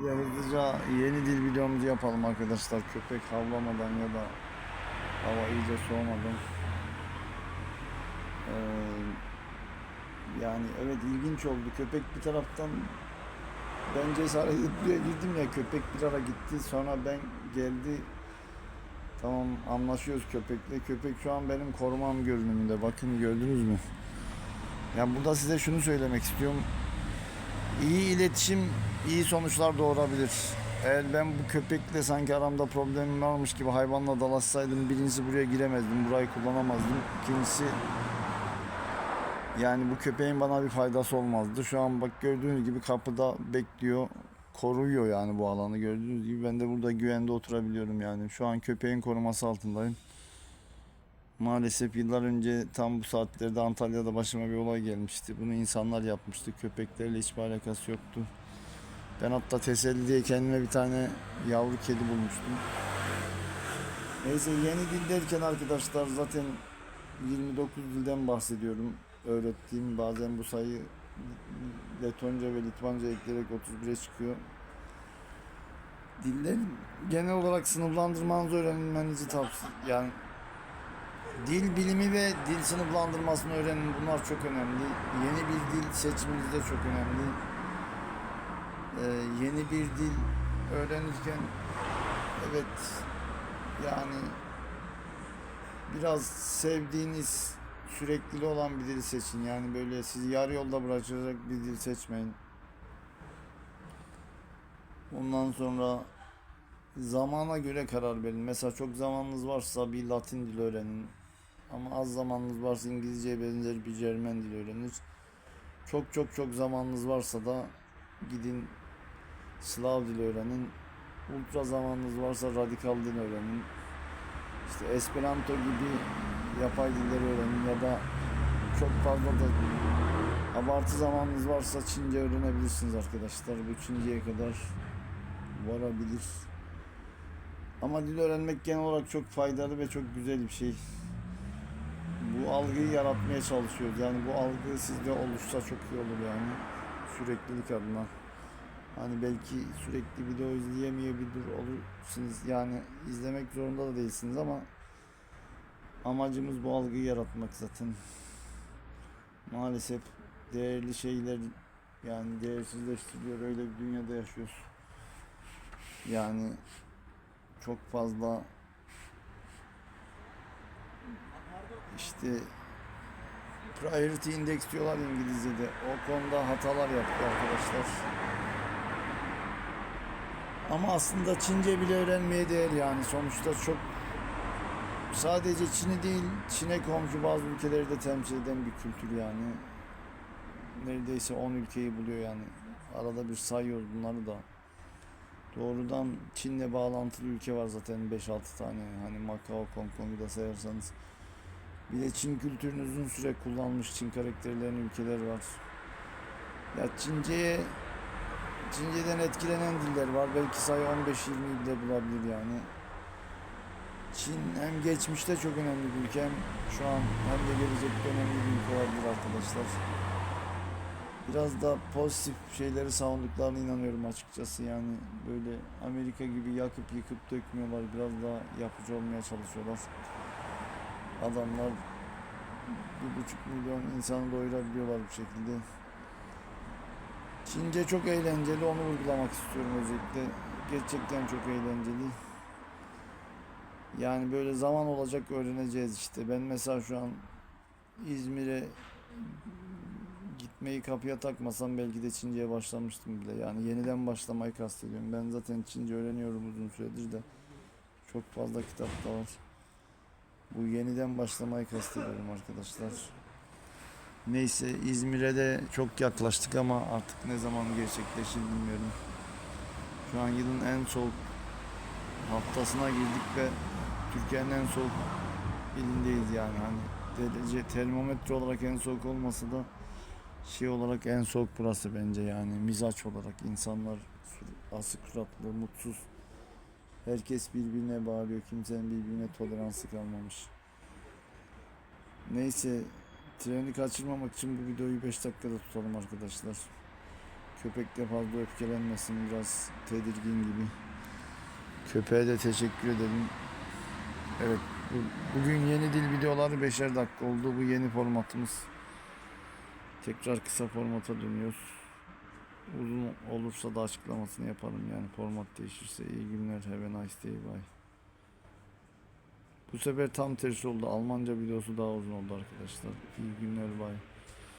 bir de hızlıca yeni dil videomuzu yapalım arkadaşlar. Köpek havlamadan ya da hava iyice soğumadan. Ee, yani evet ilginç oldu. Köpek bir taraftan ben cesaret edip girdim ya köpek bir ara gitti sonra ben geldi tamam anlaşıyoruz köpekle köpek şu an benim korumam görünümünde bakın gördünüz mü yani burada size şunu söylemek istiyorum iyi iletişim iyi sonuçlar doğurabilir eğer ben bu köpekle sanki aramda problemim varmış gibi hayvanla dalaşsaydım birincisi buraya giremezdim burayı kullanamazdım ikincisi yani bu köpeğin bana bir faydası olmazdı. Şu an bak gördüğünüz gibi kapıda bekliyor. Koruyor yani bu alanı gördüğünüz gibi. Ben de burada güvende oturabiliyorum yani. Şu an köpeğin koruması altındayım. Maalesef yıllar önce tam bu saatlerde Antalya'da başıma bir olay gelmişti. Bunu insanlar yapmıştı. Köpeklerle hiçbir alakası yoktu. Ben hatta teselli diye kendime bir tane yavru kedi bulmuştum. Neyse yeni dil derken arkadaşlar zaten 29 dilden bahsediyorum. Öğrettiğim bazen bu sayı Letonca ve Litvanca ekleyerek 31'e çıkıyor. Diller genel olarak sınıflandırmanızı öğrenmenizi tavsiye yani dil bilimi ve dil sınıflandırmasını öğrenin. Bunlar çok önemli. Yeni bir dil seçiminiz de çok önemli. Ee, yeni bir dil öğrenirken evet yani biraz sevdiğiniz sürekli olan bir dil seçin. Yani böyle sizi yarı yolda bırakacak bir dil seçmeyin. Ondan sonra zamana göre karar verin. Mesela çok zamanınız varsa bir Latin dil öğrenin. Ama az zamanınız varsa İngilizceye benzer bir Cermen dil öğrenir. Çok çok çok zamanınız varsa da gidin Slav dili öğrenin. Ultra zamanınız varsa radikal dil öğrenin. İşte Esperanto gibi yapay dilleri öğrenin ya da çok fazla da abartı zamanınız varsa Çince öğrenebilirsiniz arkadaşlar. Bu Çince'ye kadar varabilir. Ama dil öğrenmek genel olarak çok faydalı ve çok güzel bir şey. Algıyı yaratmaya çalışıyoruz. Yani bu algı sizde oluşsa çok iyi olur yani. Süreklilik adına. Hani belki sürekli video izleyemeyebilir olursunuz. Yani izlemek zorunda da değilsiniz ama amacımız bu algıyı yaratmak zaten. Maalesef değerli şeyler yani değersizleştiriyor. Öyle bir dünyada yaşıyoruz. Yani çok fazla işte priority index diyorlar İngilizce'de. O konuda hatalar yaptı arkadaşlar. Ama aslında Çince bile öğrenmeye değer yani. Sonuçta çok sadece Çin'i değil, Çin'e komşu bazı ülkeleri de temsil eden bir kültür yani. Neredeyse 10 ülkeyi buluyor yani. Arada bir sayıyoruz bunları da. Doğrudan Çin'le bağlantılı ülke var zaten 5-6 tane. Hani Macao, Hong Kong'u da sayarsanız. Bir de Çin kültürünü uzun süre kullanmış Çin karakterlerin ülkeler var. Ya Çince'ye Çince'den etkilenen diller var. Belki sayı 15-20 bile bulabilir yani. Çin hem geçmişte çok önemli bir ülke hem şu an hem de gelecekte önemli bir ülke olabilir arkadaşlar. Biraz da pozitif şeyleri savunduklarına inanıyorum açıkçası yani böyle Amerika gibi yakıp yıkıp dökmüyorlar biraz daha yapıcı olmaya çalışıyorlar. Adamlar bir buçuk milyon insanı doyurabiliyorlar bu şekilde. Çince çok eğlenceli onu vurgulamak istiyorum özellikle. Gerçekten çok eğlenceli. Yani böyle zaman olacak öğreneceğiz işte. Ben mesela şu an İzmir'e gitmeyi kapıya takmasam belki de Çince'ye başlamıştım bile. Yani yeniden başlamayı kastediyorum. Ben zaten Çince öğreniyorum uzun süredir de. Çok fazla kitap da var. Bu yeniden başlamayı kastediyorum arkadaşlar. Neyse İzmir'e de çok yaklaştık ama artık ne zaman gerçekleşir bilmiyorum. Şu an yılın en soğuk haftasına girdik ve Türkiye'nin en soğuk ilindeyiz yani hani derece termometre olarak en soğuk olmasa da şey olarak en soğuk burası bence yani mizaç olarak insanlar asık suratlı mutsuz herkes birbirine bağırıyor kimsenin birbirine toleransı kalmamış neyse treni kaçırmamak için bu videoyu 5 dakikada tutalım arkadaşlar Köpek de fazla öfkelenmesin biraz tedirgin gibi. Köpeğe de teşekkür edelim. Evet bu- bugün yeni dil videoları beşer dakika oldu. Bu yeni formatımız. Tekrar kısa formata dönüyoruz. Uzun olursa da açıklamasını yaparım yani format değişirse. iyi günler. Have a nice day. Bye. Bu sefer tam tersi oldu. Almanca videosu daha uzun oldu arkadaşlar. İyi günler. Bye.